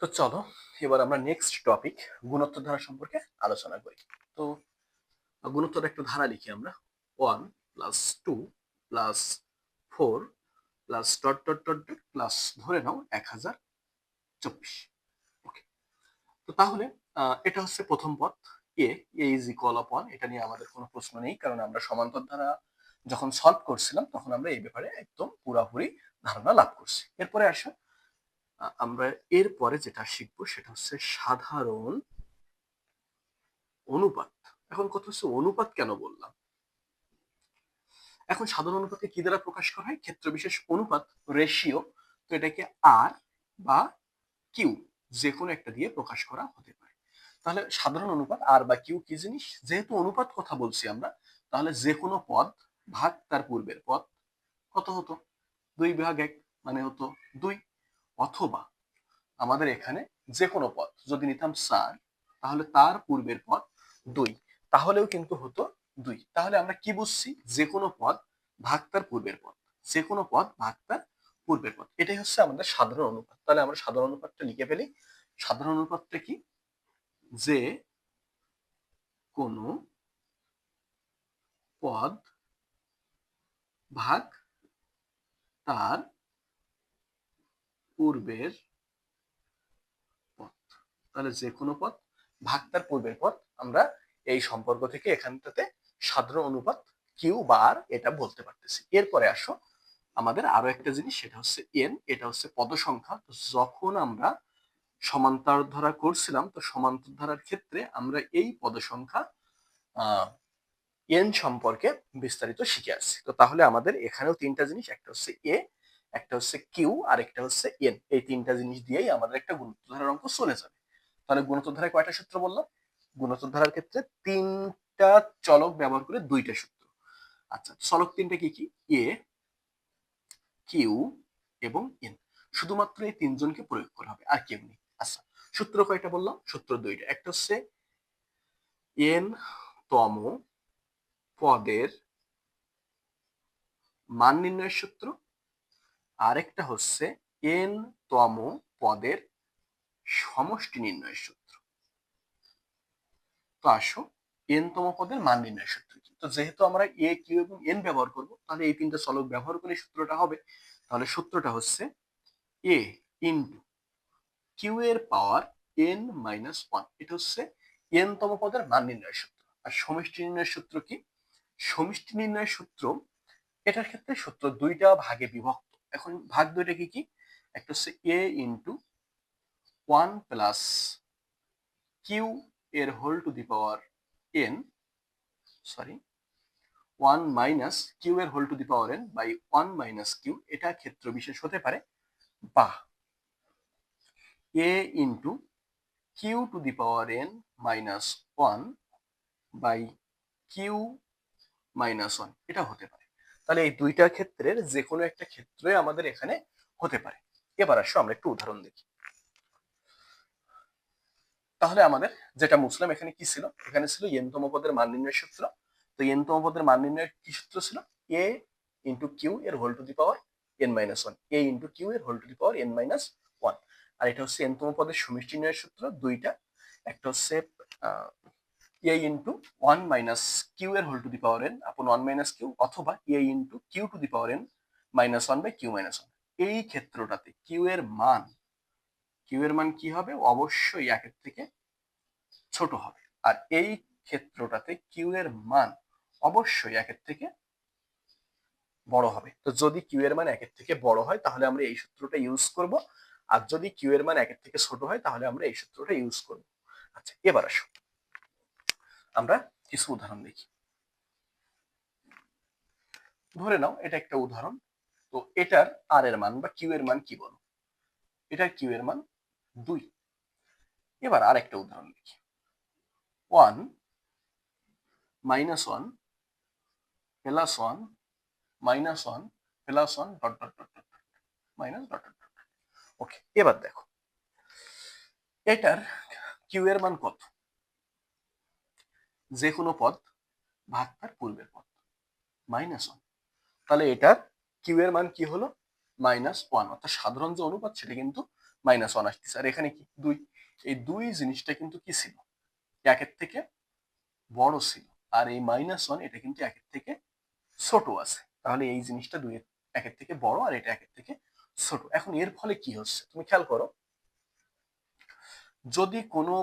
তো চলো, এবার আমরা নেক্সট টপিক গুণোত্তর ধারা সম্পর্কে আলোচনা করি। তো গুণোত্তর একটা ধারা লিখি আমরা। One plus two plus four plus dot dot dot dot plus ধরে নাও এক হাজার চব্বিশ। ওকে তো তাহলে এটা হচ্ছে প্রথম পথ। A A is equal one এটা নিয়ে আমাদের কোনো প্রশ্ন নেই, কারণ আমরা সমান্তর ধারা যখন সলভ করছিলাম, তখন আমরা এই ব্যাপারে একদম পুরাপুরি ধারণা লাভ করছি। এরপরে আসো আমরা এর পরে যেটা শিখব সেটা হচ্ছে সাধারণ অনুপাত। এখন কথা হচ্ছে অনুপাত কেন বললাম? এখন সাধারণ অনুপাতকে কি দ্বারা প্রকাশ করা হয়? ক্ষেত্র বিশেষ অনুপাত রেশিও তো এটাকে আর বা কিউ যে কোনো একটা দিয়ে প্রকাশ করা হতে পারে। তাহলে সাধারণ অনুপাত আর বা কিউ কি জিনিস? যেহেতু অনুপাত কথা বলছি আমরা, তাহলে যে কোনো পদ ভাগ তার পূর্বের পদ। কত হতো? দুই ভাগ এক মানে হতো দুই। অথবা আমাদের এখানে যে কোনো পদ, যদি নিতাম চার তাহলে তার পূর্বের পদ দুই, তাহলেও কিন্তু হতো দুই। তাহলে আমরা কি বুঝছি? যে কোনো পদ ভাগ তার পূর্বের পদ যে কোনো পদ ভাগ তার পূর্বের পদ। এটাই হচ্ছে আমাদের সাধারণ অনুপাত। তাহলে আমরা সাধারণ অনুপাতটা লিখে ফেলি। সাধারণ অনুপাতটা কি? যে কোনো পদ ভাগ তার পূর্বের পথ। তাহলে যে কোনো পথ, ভাগ পূর্বের পথ। আমরা এই সম্পর্ক থেকে এখানটাতে সাধারণ অনুপাত কিউ বা আর এটা বলতে পারতেছি। এরপরে আসো, আমাদের আরও একটা জিনিস, সেটা হচ্ছে এন এটা হচ্ছে পদ সংখ্যা যখন আমরা সমান্তর ধারা করছিলাম, তো সমান্তর ধারার ক্ষেত্রে আমরা এই পদ সংখ্যা এন সম্পর্কে বিস্তারিত শিখে আসছি। তো তাহলে আমাদের এখানেও তিনটা জিনিস, একটা হচ্ছে এ একটা হচ্ছে কিউ আর একটা হচ্ছে এন এই তিনটা জিনিস দিয়েই আমাদের একটা গুণোত্তর ধারার অঙ্ক চলে যাবে। তাহলে গুণোত্তর ধারায় কয়টা সূত্র বললাম? ধারার ক্ষেত্রে তিনটা চলক ব্যবহার করে দুইটা সূত্র। আচ্ছা চলক তিনটা কি কি? এ কিউ এবং এন শুধুমাত্র এই তিনজনকে প্রয়োগ করা হবে, আর কেউ নেই। আচ্ছা সূত্র কয়টা বললাম? সূত্র দুইটা। একটা হচ্ছে এন তম পদের মান নির্ণয়ের সূত্র আরেকটা হচ্ছে এন তম পদের সমষ্টি নির্ণয়ের সূত্র। তো আসো, এন তম পদের মান নির্ণয়ের সূত্র কি? তো যেহেতু আমরা এ, কিউ এবং এন ব্যবহার করব, তাহলে এই তিনটা চলক ব্যবহার করে সূত্রটা হবে। তাহলে সূত্রটা হচ্ছে এ ইন্টু কিউ এর পাওয়ার এন মাইনাস ওয়ান। এটা হচ্ছে এন তম পদের মান নির্ণয়ের সূত্র। আর সমষ্টি নির্ণয়ের সূত্র কি? সমষ্টি নির্ণয়ের সূত্র, এটার ক্ষেত্রে সূত্র দুইটা ভাগে বিভক্ত এখন ভাগ দুইটা কি কি? একটা হচ্ছে A into one plus Q এর whole to the power N sorry one minus Q এর whole to the power N by one minus Q এটা ক্ষেত্র বিশেষ হতে পারে বা A into Q to the power N minus one by Q minus one এটা হতে পারে। তাহলে এই দুইটা ক্ষেত্রের যে কোনো একটা ক্ষেত্রে আমাদের এখানে হতে পারে। এবার আসো, আমরা একটু উদাহরণ দেখি। তাহলে আমাদের যেটা মুসলাম এখানে কি ছিল? এখানে ছিল এনতম পদের মান নির্ণয়ের সূত্র। তো এনতম পদের মান নির্ণয়ের কি সূত্র ছিল? এ ইন্টু কিউ এর whole to the power N minus one A into Q এর whole to the power N minus one আর এটা হচ্ছে এনতম পদের সমষ্টি নির্ণয়ের সূত্র, দুইটা। একটা হচ্ছে A into one minus Q এর whole to the power N upon one minus Q অথবা A into Q to the power N minus one by Q minus one এই ক্ষেত্রটাতে কিউ এর মান কিউ এর মান কি হবে? অবশ্যই একের থেকে ছোট হবে। আর এই ক্ষেত্রটাতে কিউ এর মান অবশ্যই একের থেকে বড় হবে। তো যদি কিউ এর মান একের থেকে বড় হয়, তাহলে আমরা এই সূত্রটা ইউজ করব। আর যদি কিউ এর মান একের থেকে ছোট হয়, তাহলে আমরা এই সূত্রটা ইউজ করব। আচ্ছা এবার আসো। আমরা কিছু উদাহরণ দেখি। ধরে নাও, এটা একটা উদাহরণ। তো এটার আর এর মান বা কিউ এর মান কি বলো? এটার কিউ এর মান দুই। এবার আর একটা উদাহরণ দেখি। One minus one plus one minus one plus one dot dot dot dot minus dot dot dot okay, এবার দেখো, এটার কিউ এর মান কত? যে কোনো পদ ভাগ তার পূর্বের পদ। মাইনাস ওয়ান তাহলে এটার কিউ এর মান কি হলো? মাইনাস ওয়ান অর্থাৎ সাধারণ যে অনুপাত সেটা কিন্তু মাইনাস ওয়ান আসতেছে। আর এখানে কি? দুই। এই দুই জিনিসটা কিন্তু কি ছিল? একের থেকে বড় ছিল। আর এই মাইনাস ওয়ান এটা কিন্তু একের থেকে ছোট আছে। তাহলে এই জিনিসটা দুই একের থেকে বড় আর এটা একের থেকে ছোট। এখন এর ফলে কি হচ্ছে? তুমি খেয়াল করো, যদি কোনো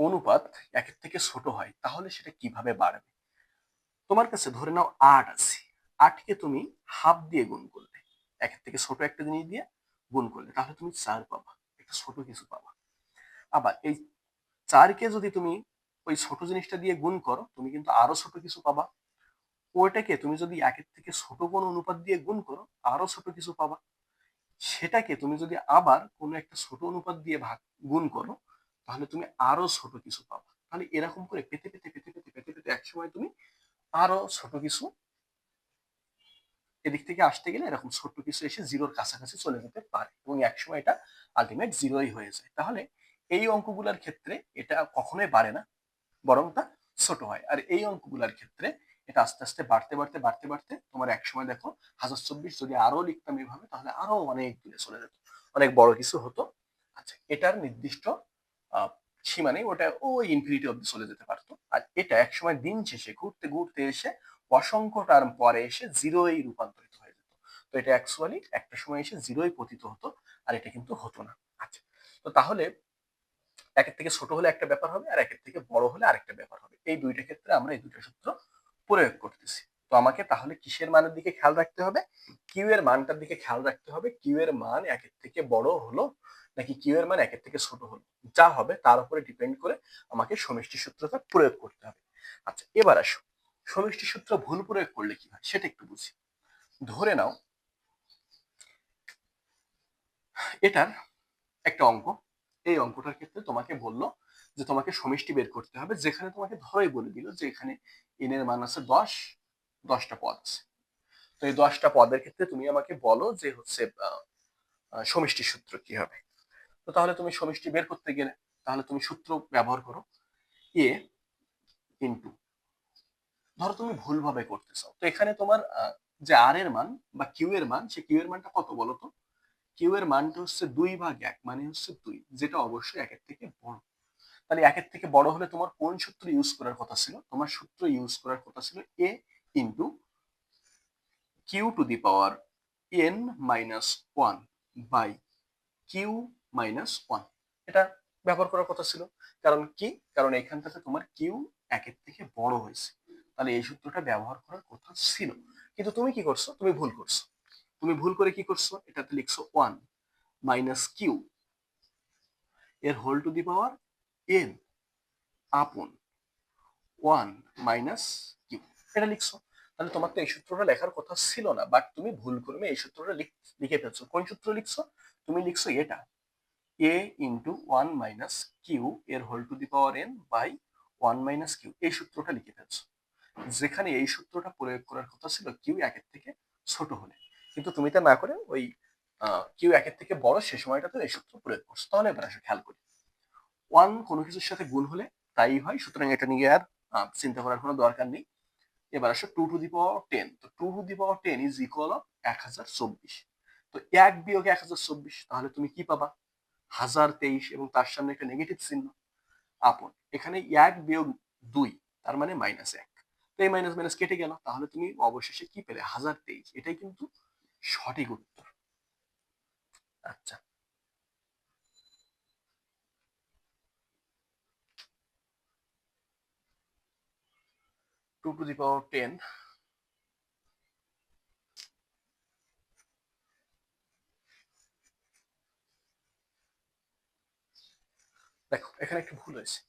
অনুপাত একের থেকে ছোট হয়, তাহলে সেটা কীভাবে বাড়বে? তোমার কাছে ধরে নাও আট আছে। আটকে তুমি হাফ দিয়ে গুণ করলে। একের থেকে ছোট একটা জিনিস দিয়ে গুণ করলে, তাহলে তুমি চার পাবা। একটা ছোট কিছু পাবা। আবার এই চারকে যদি তুমি ওই ছোট জিনিসটা দিয়ে গুণ করো, তুমি কিন্তু আরও ছোট কিছু পাবা। ওইটাকে তুমি যদি একের থেকে ছোট কোনো অনুপাত দিয়ে গুণ করো, আরও ছোট কিছু পাবা। সেটাকে তুমি যদি আবার কোনো একটা ছোট অনুপাত দিয়ে ভাগ, গুণ করো তাহলে তুমি আরও ছোট কিছু পাবা। তাহলে এরকম করে পেতে পেতে পেতে পেতে পেতে পেতে একসময় তুমি আরও ছোট কিছু এদিক থেকে আসতে গেলে এরকম ছোট্ট কিছু এসে জিরোর কাছাকাছি চলে যেতে পারে এবং একসময় এটা আলটিমেট জিরোই হয়ে যায়। তাহলে এই অঙ্কগুলোর ক্ষেত্রে এটা কখনোই বাড়ে না, বরং তা ছোট হয়। আর এই অঙ্কগুলোর ক্ষেত্রে এটা আস্তে আস্তে বাড়তে বাড়তে বাড়তে বাড়তে তোমার একসময় দেখো হাজার চব্বিশ যদি আরও লিখতাম এইভাবে তাহলে আরও অনেক দূরে চলে যেত, অনেক বড় কিছু হতো। আচ্ছা এটার নির্দিষ্ট সীমা নেই, ওটা ওই ইনফিনিটি অব্দি চলে যেতে পারতো। আর এটা একসময় দিন শেষে ঘুরতে ঘুরতে এসে অসংখ্য টার্ম পরে এসে জিরোই রূপান্তরিত হয়ে যেত। তো এটা অ্যাকচুয়ালি একটা সময় এসে জিরোই পতিত হতো, আর এটা কিন্তু হতো না। আচ্ছা তো তাহলে একের থেকে ছোট হলে একটা ব্যাপার হবে, আর একের থেকে বড় হলে আরেকটা ব্যাপার হবে। এই দুইটা ক্ষেত্রে আমরা এই দুইটা সূত্র প্রয়োগ করতেছি। তো আমাকে তাহলে কিসের মানের দিকে খেয়াল রাখতে হবে? কিউ এর মানটার দিকে খেয়াল রাখতে হবে। কিউ এর মান একের থেকে বড় হলো নাকি কিউ এর মান একের থেকে ছোট হলো? যা হবে তার উপরে ডিপেন্ড করে আমাকে সমষ্টি সূত্রটা প্রয়োগ করতে হবে। আচ্ছা এবার আসো। সমষ্টি সূত্র ভুল প্রয়োগ করলে কি হয়? সেটা একটু বুঝি। ধরে নাও, এটার একটা অঙ্ক। এই অঙ্কটার ক্ষেত্রে তোমাকে বলল যে তোমাকে সমষ্টি বের করতে হবে, যেখানে তোমাকে ধরেই বলে দিল যে এখানে এন এর মান আছে দশ, দশটা পদ আছে। তো এই দশটা পদের ক্ষেত্রে তুমি আমাকে বলো যে হচ্ছে সমষ্টি সূত্র কি হবে। তো তাহলে তুমি সমষ্টি বের করতে গেলে, তাহলে তুমি সূত্র ব্যবহার করো এ ইন্টু ধরো তুমি ভুলভাবে করতে চাও তো এখানে তোমার যে আর এর মান বা কিউ এর মান, সে কিউ এর মানটা কত বলো তো? কিউ এর মানটা হচ্ছে দুই ভাগ এক মানে হচ্ছে দুই, যেটা অবশ্যই একের থেকে বড়। তাহলে একের থেকে বড় হলে তোমার কোন সূত্র ইউজ করার কথা ছিল? তোমার সূত্র ইউজ করার কথা ছিল A into Q to the power N minus one by Q minus one এটা ব্যবহার করার কথা ছিল। কারণ কি? কারণ এখানটাতে তোমার কিউ একের থেকে বড় হয়েছে। তাহলে এই সূত্রটা ব্যবহার করার কথা ছিল। কিন্তু তুমি কি করছ? তুমি ভুল করছ। তুমি ভুল করে কি করছ? এটাতে লিখছো ওয়ান মাইনাস কিউ এর whole to the power N upon one minus Q এটা লিখছো। তাহলে তোমার তো এই সূত্রটা লেখার কথা ছিল না। বাট তুমি ভুল করবে এই সূত্রটা লিখে ফেলছো। কোন সূত্র লিখছো? তুমি লিখছো এটা। A into one minus q এর whole to the power n by one minus q এই সূত্রটা লিখে ফেলছো। যেখানে এই সূত্রটা প্রয়োগ করার কথা ছিল কিউ একের থেকে ছোট হলে। কিন্তু তুমি তা না করে ওই কিউ একের থেকে বড় সে সময়টাতে এই সূত্র প্রয়োগ করছ। তাহলে এবার আসলে খেয়াল করি। ওয়ান কোনো কিছুর সাথে গুণ হলে তাই হয়, সুতরাং এটা নিয়ে আর চিন্তা করার কোনো দরকার নেই। এবার আসো two to the power ten তো two to the power ten is equal of এক হাজার চব্বিশ। তো এক বিয়োগ এক হাজার চব্বিশ, তাহলে তুমি কি পাবা? হাজার তেইশ এবং তার সামনে একটা নেগেটিভ চিহ্ন আপন। এখানে এক বিয়োগ দুই, তার মানে মাইনাস এক। তো এই মাইনাস মাইনাস কেটে গেল, তাহলে তুমি অবশেষে কি পেলে? হাজার তেইশ। এটাই কিন্তু সঠিক উত্তর। আচ্ছা। Two to the power ten দেখো, এখানে একটু ভুল হয়েছে।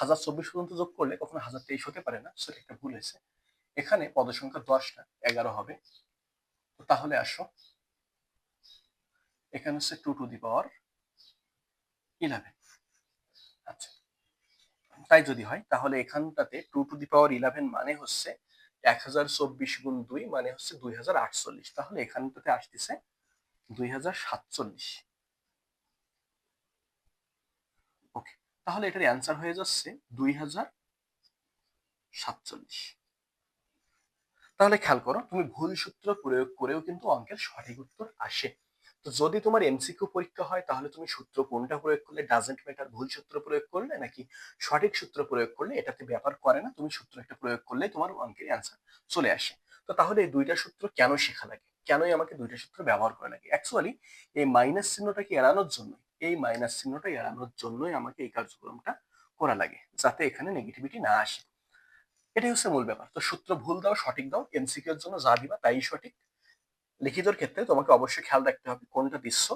হাজার চব্বিশ পর্যন্ত যোগ করলে কখনো হাজার তেইশ হতে পারে না, সেটা একটা ভুল হয়েছে। এখানে পদের সংখ্যা দশটা এগারো হবে। তো তাহলে আসো। এখানে হচ্ছে two to the power eleven আচ্ছা তাই যদি হয়, তাহলে এখানটাতে two to the power eleven মানে হচ্ছে এক হাজার চব্বিশ গুণ দুই মানে হচ্ছে দুই হাজার আটচল্লিশ। তাহলে এখানটাতে আসতেছে দুই হাজার সাতচল্লিশ ওকে তাহলে এটার অ্যান্সার হয়ে যাচ্ছে দুই হাজার সাতচল্লিশ। তাহলে খেয়াল করো, তুমি ভুল সূত্র প্রয়োগ করেও কিন্তু অঙ্কের সঠিক উত্তর আসে। তো যদি তোমার এমসিকিউ পরীক্ষা হয়, তাহলে তুমি সূত্র কোনটা প্রয়োগ করলে? ডাজেন্ট ম্যাটার ভুল সূত্র প্রয়োগ করলে নাকি সঠিক সূত্র প্রয়োগ করলে? এটাতে ব্যাপার করে না, তুমি সূত্র একটা প্রয়োগ করলে তোমার অঙ্কের অ্যান্সার চলে আসে। তো তাহলে এই দুইটা সূত্র কেন শেখা লাগে? কেনই আমাকে দুইটা সূত্র ব্যবহার করা লাগে? অ্যাকচুয়ালি এই মাইনাস চিহ্নটাকে এড়ানোর জন্য এই মাইনাস চিহ্নটা এড়ানোর জন্যই আমাকে এই কার্যক্রমটা করা লাগে, যাতে এখানে নেগেটিভিটি না আসে। এটাই হচ্ছে মূল ব্যাপার। তো সূত্র ভুল দাও, সঠিক দাও এমসিকিউ এর জন্য যা দিবা তাই সঠিক। লিখিতর ক্ষেত্রে তোমাকে অবশ্যই খেয়াল রাখতে হবে কোনটা দিচ্ছ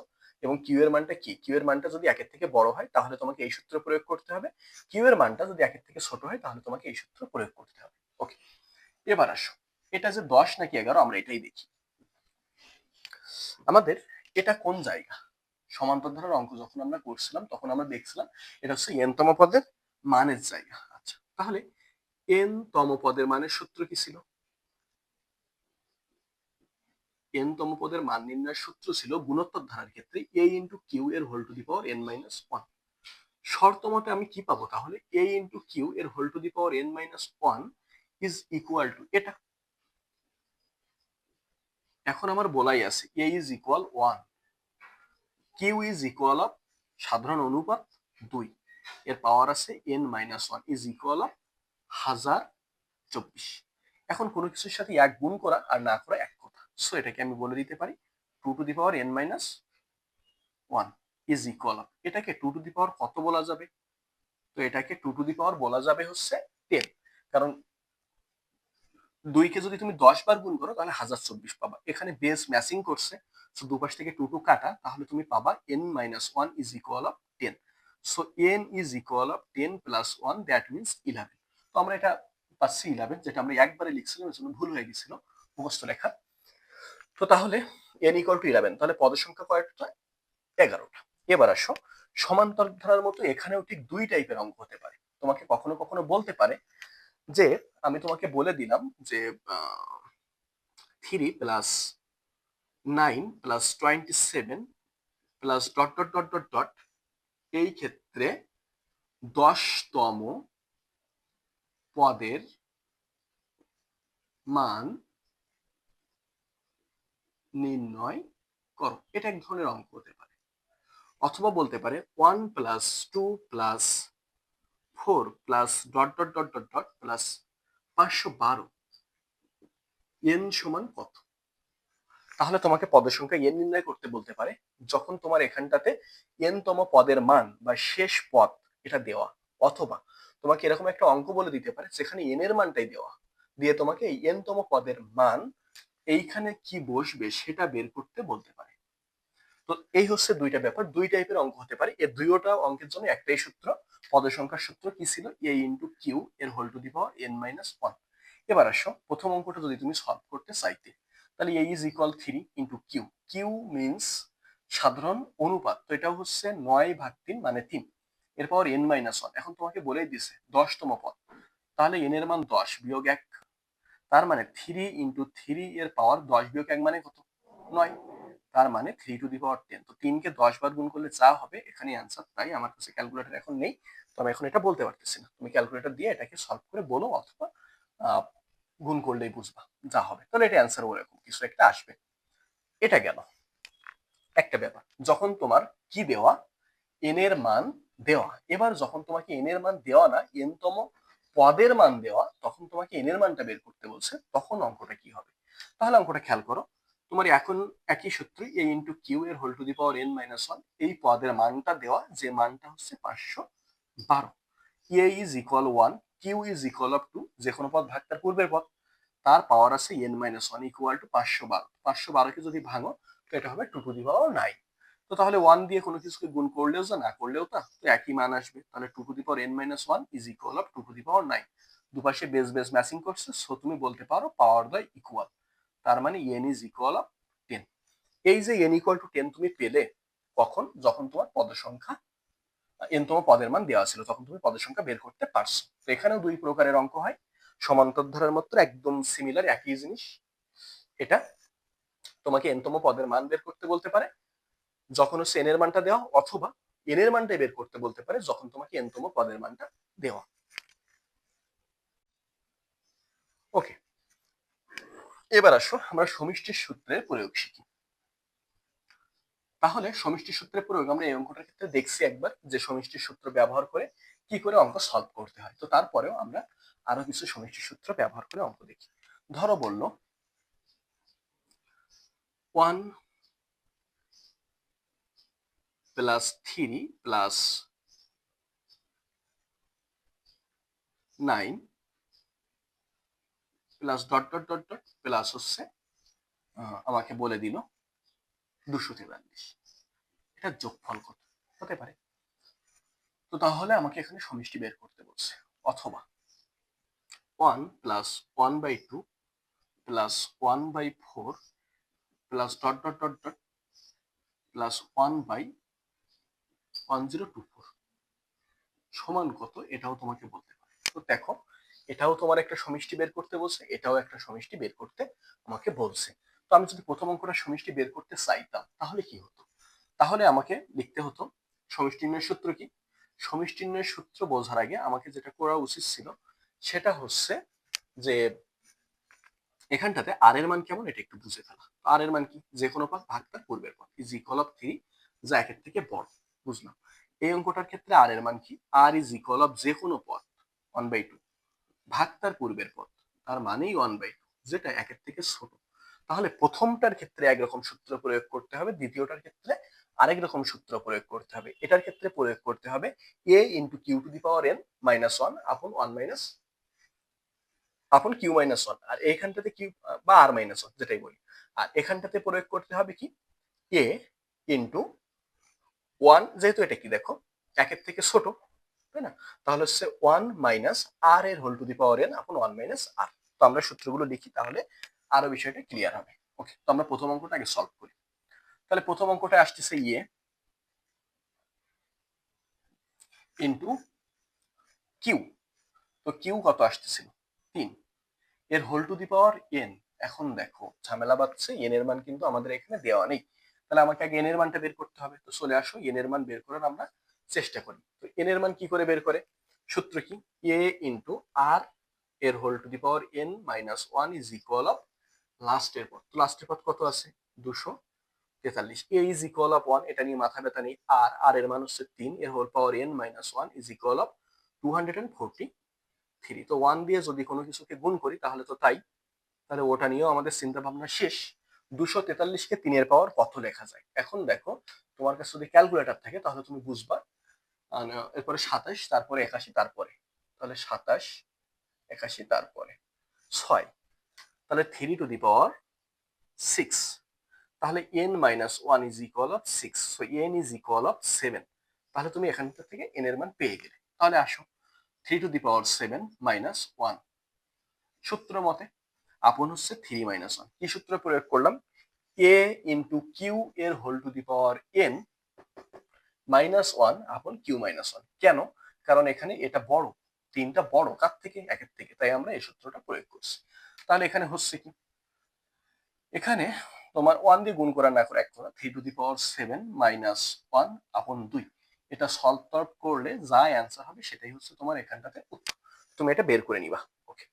এবং কিউ এর মানটা কি। কিউ এর মানটা যদি একের থেকে বড় হয়, তাহলে তোমাকে এই সূত্র প্রয়োগ করতে হবে। কিউ এর মানটা যদি একের থেকে ছোট হয়, তাহলে তোমাকে এই সূত্র প্রয়োগ করতে হবে। ওকে এবার আসো। এটা যে দশ নাকি এগারো, আমরা এটাই দেখি। আমাদের এটা কোন জায়গা? সমান্তর ধারার অঙ্ক যখন আমরা করছিলাম, তখন আমরা দেখছিলাম এটা হচ্ছে এনতম পদের মানের জায়গা। আচ্ছা তাহলে এন তম পদের মানের সূত্র কি ছিল? এন তম পদের মান নির্ণয়ের সূত্র ছিল গুণোত্তর ধারার ক্ষেত্রে এ ইন্টু কিউ এর whole to the power n minus one শর্ত মতে আমি কি পাবো তাহলে? এ ইন্টু কিউ এর whole to the power n minus one is equal to এটা। এখন আমার বলাই আছে a is equal one q is equal of সাধারণ অনুপাত দুই। এর পাওয়ার আছে n minus one is equal of হাজার চব্বিশ। এখন কোনো কিছুর সাথে এক গুণ করা আর না করা এক কথা। সো এটাকে আমি বলে দিতে পারি two to the power n minus one is equal of এটাকে টু টু দি পাওয়ার কত বলা যাবে? তো এটাকে টু টু দি পাওয়ার বলা যাবে হচ্ছে টেন কারণ দুইকে যদি তুমি দশ বার গুণ করো, তাহলে হাজার চব্বিশ পাবা। এখানে বেস ম্যাচিং করছে সো দুপাশ থেকে টু টু কাটা, তাহলে তুমি পাবা n minus one is equal of ten so n is equal of ten plus one that means eleven তো আমরা এটা পাচ্ছি ইলেভেন যেটা আমরা একবারে লিখছিলাম এর জন্য ভুল হয়ে গেছিল, মুখস্থ লেখা তো তাহলে এন ইকুয়াল টু ইলেভেন তাহলে পদের সংখ্যা কয়েকটা এগারোটা। এবার আসো, সমান্তর ধারার মতো এখানেও ঠিক দুই টাইপের অঙ্ক হতে পারে। তোমাকে কখনো কখনো বলতে পারে যে আমি তোমাকে বলে দিলাম যে three plus nine plus twenty seven plus dot dot dot dot dot এই ক্ষেত্রে দশতম পদের মান নির্ণয় করো। এটা এক ধরনের অঙ্ক হতে পারে। অথবা বলতে পারে one plus two plus four plus dot dot dot dot dot plus পাঁচশো বারো। এন সমান কত? তাহলে তোমাকে পদের সংখ্যা এন নির্ণয় করতে বলতে পারে, যখন তোমার এখানটাতে এন তম পদের মান বা শেষ পদ এটা দেওয়া, অথবা তোমাকে এরকম একটা অঙ্ক বলে দিতে পারে, যেখানে এন এর মানটাই দেওয়া। দিয়ে তোমাকে এন তম পদের মান এইখানে কি বসবে সেটা বের করতে বলতে পারে। তো এই হচ্ছে দুইটা ব্যাপার, দুই টাইপের অঙ্ক হতে পারে এর দুইটা অঙ্কের জন্য একটাই সূত্র পদের সংখ্যার সূত্র কি ছিল? এ ইন্টু কিউ এর whole to the power n minus one এবার আসো, প্রথম অঙ্কটা যদি তুমি সলভ করতে চাইতে, তাহলে a is equal three into q q means সাধারণ অনুপাত, তো এটা হচ্ছে নয় ভাগ তিন মানে তিন, এর পাওয়ার এন মাইনাস ওয়ান এখন তোমাকে বলেই দিছে, দশতম পদ। তাহলে এন এর মান দশ বিয়োগ এক, তার মানে থ্রি ইন্টু থ্রি এর পাওয়ার দশ বিয়োগ এক মানে কত? নয়। তার মানে three to the power ten তো তিনকে দশ বার গুণ করলে যা হবে এখানে অ্যান্সার তাই আমার কাছে ক্যালকুলেটর এখন নেই। তো আমি এখন এটা বলতে পারতেছি না। তুমি ক্যালকুলেটর দিয়ে এটাকে সলভ করে বলো অথবা গুণ করলেই বুঝবা যা হবে। তাহলে এটা অ্যান্সার ওরকম, কিছু একটা আসবে। এটা গেল। একটা ব্যাপার, যখন তোমার কি দেওয়া? এন এর মান দেওয়া। এবার যখন তোমাকে এন এর মান দেওয়া না এন তম পদের মান দেওয়া, তখন তোমাকে এন এর মানটা বের করতে বলছে। তখন অঙ্কটা কি হবে? তাহলে অঙ্কটা খেয়াল করো। তোমার এখন একই সূত্রই এ ইন্টু কিউ এর whole to the power n minus one এই পদের মানটা দেওয়া, যে মানটা হচ্ছে পাঁচশো বারো। A is equal one q is equal of two যে কোনো পদ ভাগ তার পূর্বের পদ। তার পাওয়ার আছে n minus one equal to পাঁচশো বারো। পাঁচশো বারোকে যদি ভাঙো, তো এটা হবে two to the power nine তো তাহলে ওয়ান দিয়ে কোনো কিছুকে গুণ করলেও যা না করলেও তা, তো একই মান আসবে। তাহলে two to the power n minus one is equal of two to the power nine দুপাশে বেস বেস ম্যাচিং করছে সো তুমি বলতে পারো পাওয়ার দ্য ইকুয়াল তার মানে n is equal of ten এই যে এন ইকুয়াল টু টেন তুমি পেলে কখন? যখন তোমার পদের সংখ্যা এন তোমার পদের মান দেওয়া ছিল, তখন তুমি পদের সংখ্যা বের করতে পারছ। তো এখানেও দুই প্রকারের অঙ্ক হয়। সমান্তর ধারার মাত্র একদম সিমিলার একই জিনিস। এটা তোমাকে এনতম পদের মান বের করতে বলতে পারে। যখন হচ্ছে এন এর মানটা দেওয়া, অথবা এন এর মানটাই বের করতে বলতে পারে, যখন তোমাকে এনতম পদের মানটা দেওয়া। ওকে এবার আসো, আমরা সমষ্টির সূত্রের প্রয়োগ শিখি। তাহলে সমষ্টি সূত্রের প্রয়োগ আমরা এই অঙ্কটার ক্ষেত্রে দেখছি একবার যে সমষ্টি সূত্র ব্যবহার করে কি করে অঙ্ক সলভ করতে হয়। তো তারপরেও আমরা আরও কিছু সমষ্টি সূত্র ব্যবহার করে অঙ্ক দেখি। ধরো বলল one plus three plus nine plus dot dot dot dot plus হচ্ছে আমাকে বলে দিল দুশো তেতাল্লিশ। এটা যোগফল কত? হতে পারে। তো তাহলে আমাকে এখানে সমষ্টি বের করতে বলছে, অথবা one plus one by two plus one by four plus dot dot dot dot plus one by one zero two four সমান কত? এটাও তোমাকে বলতে পারে। তো দেখো এটাও তোমার একটা সমষ্টি বের করতে বলছে, এটাও একটা সমষ্টি বের করতে আমাকে বলছে। তো আমি যদি প্রথম অঙ্কটা সমষ্টি বের করতে চাইতাম, তাহলে কি হতো? তাহলে আমাকে লিখতে হতো সমষ্টি নির্ণয়ের সূত্র কি? সমষ্টি নির্ণয়ের সূত্র বোঝার আগে আমাকে যেটা করা উচিত ছিল, সেটা হচ্ছে যে এখানটাতে আর এর মান কেমন, এটা একটু বুঝে ফেলা। আর এর মান কি? যে কোনো পথ, ভাগ তার পূর্বের পথ। ইজ ইকুয়াল অফ থ্রি যা একের থেকে বড়, বুঝলাম। এই অঙ্কটার ক্ষেত্রে আর এর মান কি? আর ইজ ইকুয়াল অফ যে কোনো পথ ওয়ান বাই টু ভাগ তার পূর্বের পথ। তার মানেই ওয়ান বাই টু যেটা একের থেকে ছোট। তাহলে প্রথমটার ক্ষেত্রে একরকম সূত্র প্রয়োগ করতে হবে, দ্বিতীয়টার ক্ষেত্রে আরেক রকম সূত্র প্রয়োগ করতে হবে। এটার ক্ষেত্রে প্রয়োগ করতে হবে a into q to the power n minus one upon one minus upon q minus one আর এইখানটাতে কিউ বা আর মাইনাস ওয়ান যেটাই বলি। আর এখানটাতে প্রয়োগ করতে হবে কি? এ ইন্টু ওয়ান যেহেতু এটা কি দেখো? একের থেকে ছোট। তাই না? তাহলে হচ্ছে ওয়ান মাইনাস আর এর whole to the power n upon one minus r তো আমরা সূত্রগুলো লিখি, তাহলে আরও বিষয়টা ক্লিয়ার হবে। ওকে তো আমরা প্রথম অঙ্কটা আগে সলভ করি। তাহলে প্রথম অঙ্কটা আসতেছে ইয়ে ইন্টু কিউ তো কিউ কত আসতেছিল? তিন। এর whole to the power n এখন দেখো, ঝামেলা বাড়ছে এন এর মান কিন্তু আমাদের এখানে দেওয়া নেই। তাহলে আমাকে আগে এন এর মানটা বের করতে হবে। তো চলে আসো এন এর মান বের করার আমরা চেষ্টা করি। তো এন এর মান কি করে বের করে? সূত্র কি? এ ইন্টু আর এর whole to the power n minus one is equal of লাস্টের পথ। লাস্টের পথ কত আছে? দুশো তেতাল্লিশ। A is equal of one এটা নিয়ে মাথা ব্যথা নেই। আর আর এর মান হচ্ছে তিন, এর whole power n minus one is equal of two hundred and forty three তো ওয়ান দিয়ে যদি কোনো কিছুকে গুণ করি, তাহলে তো তাই। তাহলে ওটা নিয়েও আমাদের চিন্তা ভাবনা শেষ। দুশো তেতাল্লিশকে তিনের পাওয়ার কত লেখা যায়। এখন দেখো, তোমার কাছে যদি ক্যালকুলেটর থাকে, তাহলে তুমি বুঝবা এরপরে সাতাশ, তারপরে একাশি, তারপরে। তাহলে সাতাশ, একাশি, তারপরে। ছয়। তাহলে three to the power six তাহলে n minus one is equal of six so n is equal of seven তাহলে তুমি এখান থেকে এন এর মান পেয়ে গেলে। তাহলে আসো। Three to the power seven minus one সূত্র মতে, আপন হচ্ছে থ্রি মাইনাস ওয়ান কি সূত্র প্রয়োগ করলাম? এ ইন্টু কিউ এর whole to the power n minus one upon q minus one কেন? কারণ এখানে এটা বড়। তিনটা বড়, কার থেকে? একের থেকে। তাই আমরা এই সূত্রটা প্রয়োগ করছি। তাহলে এখানে হচ্ছে কি? এখানে তোমার ওয়ান দিয়ে গুণ করা না করে এক করা three to the power seven minus one upon দুই। এটা সলভ টলভ করলে যা অ্যান্সার হবে সেটাই হচ্ছে তোমার এখানটাতে উত্তর। তুমি এটা বের করে নিবা। ওকে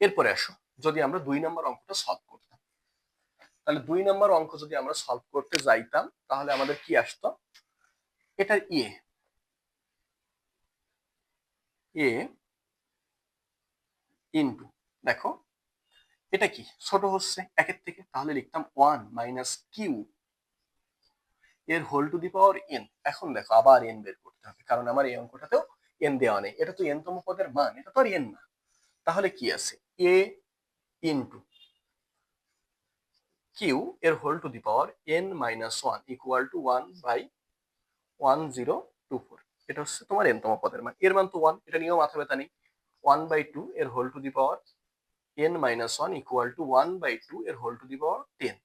এরপরে আসো। যদি আমরা দুই নম্বর অঙ্কটা সলভ করতাম তাহলে দুই নম্বর অঙ্ক যদি আমরা সলভ করতে যাইতাম, তাহলে আমাদের কি আসতো? এটার ইয়ে এ ইন্টু দেখো, এটা কি? ছোট হচ্ছে একের থেকে, তাহলে লিখতাম ওয়ান মাইনাস কিউ এর whole to the power n এখন দেখো, আবার এন বের করতে হবে, কারণ আমার এই অঙ্কটাতেও এন দেওয়া নেই। এটা তো এন তম পদের মান, এটা তো আর এন না। তাহলে কি আছে? এ ইন্টু কিউ এর whole to the power n minus one equal to one by one zero two four এটা হচ্ছে তোমার এন তম পদের মান। এর মান তো ওয়ান এটা নিয়েও মাথা ব্যথা নেই। ওয়ান বাই টু এর whole to the power n minus 1 equal to 1 by 2 এর whole to the power ten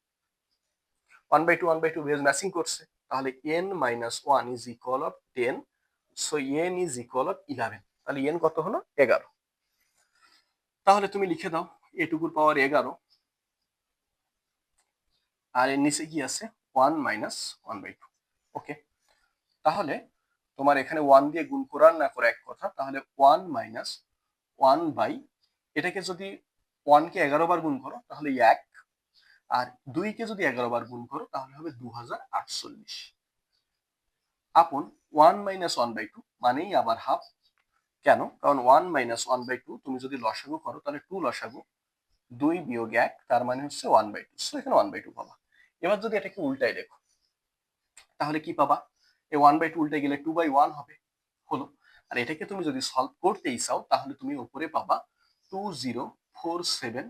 one by two one by two base matching করছে। তাহলে n minus 1 is equal of 10 so n is equal of 11 তাহলে n কত হলো? 11 তাহলে তুমি লিখে দাও এটুকুর পাওয়ার 11 আর এর নিচে কি আছে? 1 minus 1 by 2 ওকে তাহলে তোমার এখানে 1 দিয়ে গুণ করার না করে এক কথা, তাহলে 1 minus 1 by, এটাকে যদি ওয়ানকে এগারো বার গুণ করো, তাহলে এক, আর দুইকে যদি এগারো বার গুণ করো, তাহলে হবে দু হাজার আটচল্লিশ। Upon one minus one by two মানেই আবার হাফ কেন? কারণ one minus one by two তুমি যদি লসাগু করো, তাহলে টু লসাগু, দুই বিয়োগ এক, তার মানে হচ্ছে ওয়ান বাই টু সো এখানে ওয়ান বাই টু পাবা। এবার যদি এটাকে উল্টাই দেখো, তাহলে কি পাবা? এই ওয়ান বাই টু উল্টে গেলে টু বাই ওয়ান হবে, হলো। আর এটাকে তুমি যদি সলভ করতেই চাও, তাহলে তুমি উপরে পাবা টু জিরো ফোর সেভেন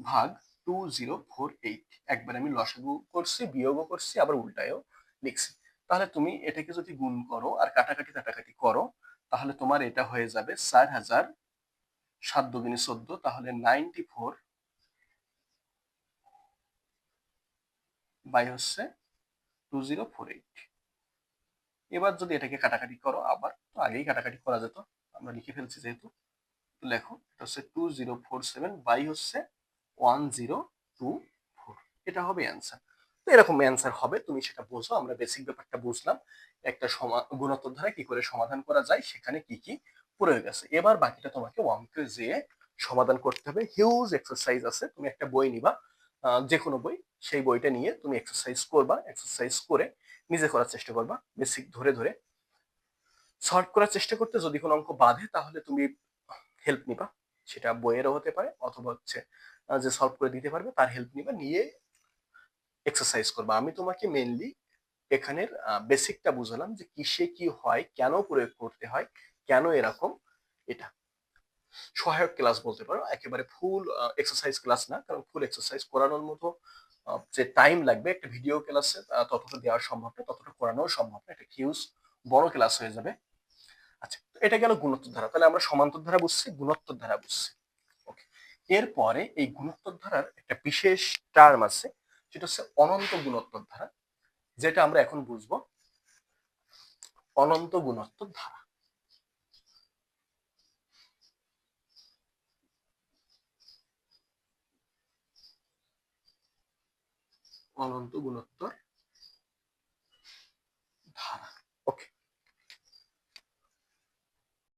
ভাগ টু জিরো ফোর এইট একবার আমি লসাগু করছি, বিয়োগও করছি, আবার উল্টায়ও লিখছি। তাহলে তুমি এটাকে যদি গুণ করো আর কাটাকাটি কাটাকাটি করো, তাহলে তোমার এটা হয়ে যাবে চার হাজার সাত দুগুণে চোদ্দ, তাহলে নাইনটি ফোর বাই হচ্ছে টু জিরো ফোর এইট এবার যদি এটাকে কাটাকাটি করো আবার, তো আগেই কাটাকাটি করা যেত, আমরা লিখে ফেলছি যেহেতু। লেখো, এটা হচ্ছে two zero four seven by হচ্ছে ওয়ান জিরো টু ফোর এটা হবে অ্যান্সার তো এরকম অ্যান্সার হবে, তুমি সেটা বোঝো, আমরা বেসিক ব্যাপারটা বুঝলাম। একটা গুণোত্তর ধারা কি করে সমাধান করা যায়, সেখানে কি কি প্রয়োগ আছে। এবার বাকিটা তোমাকে অঙ্কে যেয়ে সমাধান করতে হবে। হিউজ এক্সারসাইজ আছে, তুমি একটা বই নিবা। যে কোনো বই, সেই বইটা নিয়ে তুমি এক্সারসাইজ করবা এক্সারসাইজ করে নিজে করার চেষ্টা করবা বেসিক ধরে ধরে। সলভ করার চেষ্টা করতে যদি কোনো অঙ্ক বাধে, তাহলে তুমি হেল্প নিবা। সেটা বইয়েরও হতে পারে, অথবা হচ্ছে যে সলভ করে দিতে পারবে, তার হেল্প নিবা, নিয়ে এক্সারসাইজ করবা। আমি তোমাকে মেনলি এখানের বেসিকটা বুঝালাম যে কিসে কি হয়, কেন প্রয়োগ করতে হয়, কেন এরকম, এটা। সহায়ক ক্লাস বলতে পারো, একেবারে ফুল এক্সারসাইজ ক্লাস না, কারণ ফুল এক্সারসাইজ করানোর মতো যে টাইম লাগবে একটা ভিডিও ক্লাসে ততটা দেওয়া সম্ভব না, ততটা করানো সম্ভব না, একটা হিউজ বড় ক্লাস হয়ে যাবে। আচ্ছা এটা গেল গুণোত্তর ধারা তাহলে আমরা সমান্তর ধারা বুঝছি গুণোত্তর ধারা বুঝছি। ওকে এরপরে এই গুণোত্তর ধারার একটা বিশেষ টার্ম আছে সেটা হচ্ছে অনন্ত গুণোত্তর ধারা যেটা আমরা এখন বুঝব অনন্ত গুণোত্তর ধারা অনন্ত গুণোত্তর।